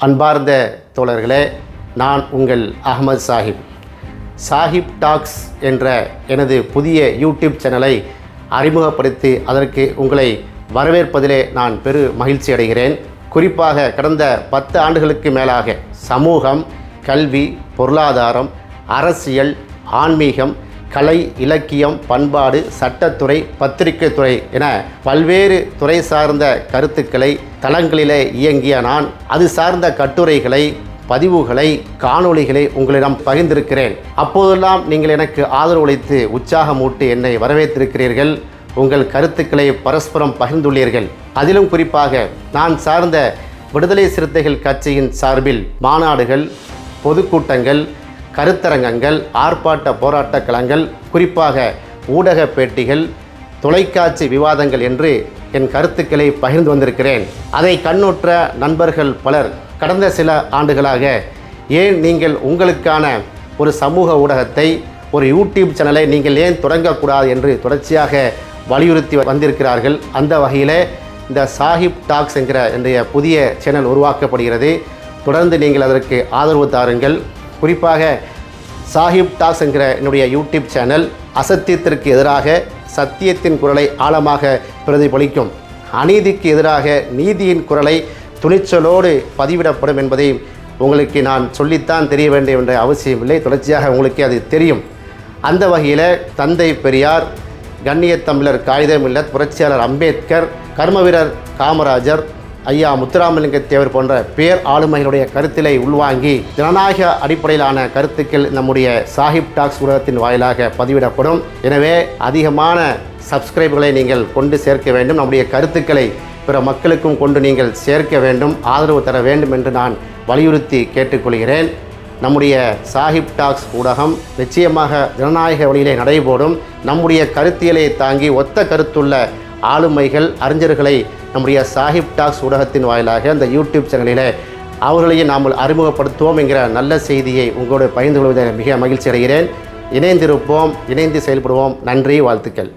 அன்பார்ந்த தோழர்களே நான் உங்கள் அகமது சாஹிப். சாஹிப் டாக்ஸ் என்ற எனது புதிய யூடியூப் சேனலை அறிமுகப்படுத்தி அதற்கு உங்களை வரவேற்பதிலே நான் பெரு மகிழ்ச்சி அடைகிறேன். குறிப்பாக கடந்த பத்து ஆண்டுகளுக்கு மேலாக சமூகம் கல்வி பொருளாதாரம் அரசியல் ஆன்மீகம் கலை இலக்கியம் பண்பாடு சட்டத்துறை பத்திரிகை துறை என பல்வேறு துறை சார்ந்த கருத்துக்களை தளங்களிலே இயங்கிய நான் அது சார்ந்த கட்டுரைகளை பதிவுகளை காணொளிகளை உங்களிடம் பகிர்ந்திருக்கிறேன். அப்போதெல்லாம் நீங்கள் எனக்கு ஆதரவளித்து உற்சாகமூட்டு என்னை வரவேற்றிருக்கிறீர்கள். உங்கள் கருத்துக்களை பரஸ்பரம் பகிர்ந்துள்ளீர்கள். அதிலும் குறிப்பாக நான் சார்ந்த விடுதலை சிறுத்தைகள் கட்சியின் சார்பில் மாநாடுகள் பொதுக்கூட்டங்கள் கருத்தரங்கங்கள் ஆர்ப்பாட்ட போராட்ட களங்கள் குறிப்பாக ஊடக பேட்டிகள் தொலைக்காட்சி விவாதங்கள் என்று என் கருத்துக்களை பகிர்ந்து வந்திருக்கிறேன். அதை கண்ணுற்ற நண்பர்கள் பலர் கடந்த சில ஆண்டுகளாக ஏன் நீங்கள் உங்களுக்கான ஒரு சமூக ஊடகத்தை ஒரு யூடியூப் சேனலை நீங்கள் ஏன் தொடங்கக்கூடாது என்று தொடர்ச்சியாக வலியுறுத்தி வந்திருக்கிறார்கள். அந்த வகையில் இந்த சாஹிப் டாக்ஸ் என்கிற என்னுடைய புதிய சேனல் உருவாக்கப்படுகிறது. தொடர்ந்து நீங்கள் அதற்கு ஆதரவு தாருங்கள். குறிப்பாக சாஹிப் டாக்ஸ் என்கிற என்னுடைய யூடியூப் சேனல் அசத்தியத்திற்கு எதிராக சத்தியத்தின் குரலை ஆழமாக பிரதிபலிக்கும். அநீதிக்கு எதிராக நீதியின் குரலை துணிச்சலோடு பதிவிடப்படும் என்பதை உங்களுக்கு நான் சொல்லித்தான் தெரிய வேண்டும் என்ற அவசியமில்லை தொடர்ச்சியாக உங்களுக்கு அது தெரியும். அந்த வகையில் தந்தை பெரியார் கண்ணிய தமிழர் காகிதமில்லத் புரட்சியாளர் அம்பேத்கர் கர்மவீரர் காமராஜர் ஐயா முத்துராமலிங்க தேவர் போன்ற பேர் ஆளுமைகளுடைய கருத்திலை உள்வாங்கி ஜனநாயக அடிப்படையிலான கருத்துக்கள் நம்முடைய சாஹிப் டாக்ஸ் ஊடகத்தின் வாயிலாக பதிவிடப்படும். எனவே அதிகமான சப்ஸ்கிரைபர்களை நீங்கள் கொண்டு சேர்க்க வேண்டும். நம்முடைய கருத்துக்களை பிற மக்களுக்கும் கொண்டு நீங்கள் சேர்க்க வேண்டும். ஆதரவு தர வேண்டும் என்று நான் வலியுறுத்தி கேட்டுக்கொள்கிறேன். நம்முடைய சாஹிப் டாக்ஸ் ஊடகம் நிச்சயமாக ஜனநாயக வழியிலே நடைபோடும். நம்முடைய கருத்தியலை தாங்கி ஒத்த கருத்துள்ள ஆளுமைகள் அறிஞர்களை நம்முடைய சாஹிப் டாக்ஸ் ஊடகத்தின் வாயிலாக அந்த யூடியூப் சேனலில் அவர்களையும் நாம் அறிமுகப்படுத்துவோம் என்கிற நல்ல செய்தியை உங்களோடு பகிர்ந்து கொள்வதில் மிக மகிழ்ச்சி அடைகிறேன். இணைந்திருப்போம் இணைந்து செயல்படுவோம். நன்றி வாழ்த்துக்கள்.